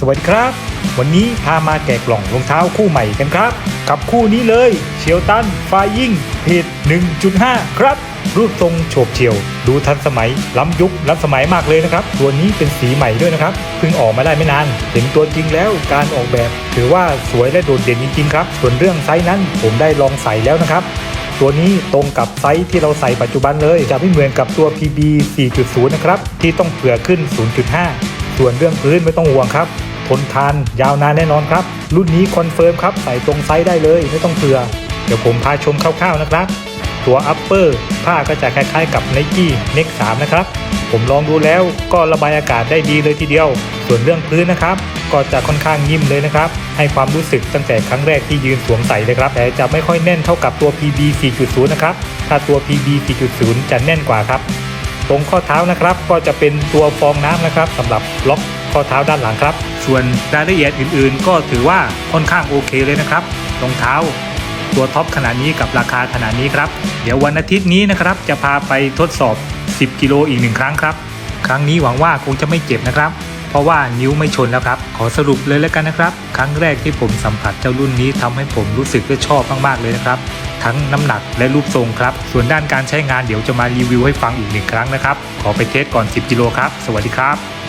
สวัสดีครับ วันนี้พามาแกะกล่องรองเท้าคู่ใหม่กันครับ กับคู่นี้เลยเชียวตันไฟยิ่งเพจ1.5 ครับ รูปทรงโฉบเฉี่ยว ดูทันสมัย ล้ำยุคล้ำสมัยมากเลยนะครับ ตัวนี้เป็นสีใหม่ด้วยนะครับเพิ่งออกมาได้ไม่นาน เห็นตัวจริงแล้วการออกแบบ ถือว่าสวยและโดดเด่นจริงๆครับ ส่วนเรื่องไซส์นั้นผมได้ลองใส่แล้วนะครับตัวนี้ตรงกับไซส์ที่เราใส่ปัจจุบันเลย จะไม่เหมือนกับตัว PB 4.0 นะครับ ที่ต้องเผื่อขึ้น 0.5 ส่วนเรื่องพื้นไม่ต้องห่วงครับ ทนทานยาวนานแน่นอนครับ รุ่นนี้คอนเฟิร์มครับใส่ตรงไซส์ได้เลยไม่ต้องเผื่อ เดี๋ยวผมพาชมคร่าวๆนะครับ ตัวอัปเปอร์ผ้าก็จะคล้ายๆกับ Nike Nex 3นะครับ ผมลองดูแล้วก็ระบายอากาศได้ดีเลยทีเดียว ส่วนเรื่องพื้นนะครับ ก็จะค่อนข้างนิ่มเลยนะครับ ให้ความรู้สึกตั้งแต่ครั้งแรกที่ยืนสวมใส่เลยครับ แต่จะไม่ค่อยแน่นเท่ากับตัว PB 4.0 นะครับ ถ้าตัว PB 4.0 จะแน่นกว่าครับ ตรงข้อเท้านะครับก็จะเป็นตัวฟองน้ำนะครับสำหรับล็อกข้อเท้าด้านหลังครับ ส่วนรายละเอียดอื่นๆ ก็ถือว่าค่อนข้างโอเคเลยนะครับรองเท้า ตัวท็อปขนาดนี้กับราคาขนาดนี้ครับ เดี๋ยววันอาทิตย์นี้นะครับจะพาไปทดสอบ 10 กิโลอีกหนึ่งครั้งครับ ครั้งนี้หวังว่าคงจะไม่เจ็บนะครับ เพราะว่านิ้วไม่ชนแล้วครับ ขอสรุปเลยแล้วกันนะครับ ครั้งแรกที่ผมสัมผัสเจ้ารุ่นนี้ทำให้ผมรู้สึกว่าชอบมากๆเลยนะครับทั้งน้ำหนักและรูปทรงครับ ส่วนด้านการใช้งานเดี๋ยวจะมารีวิวให้ฟังอีกหนึ่งครั้งนะครับ ขอไปเทสก่อน 10 กิโลครับ สวัสดีครับ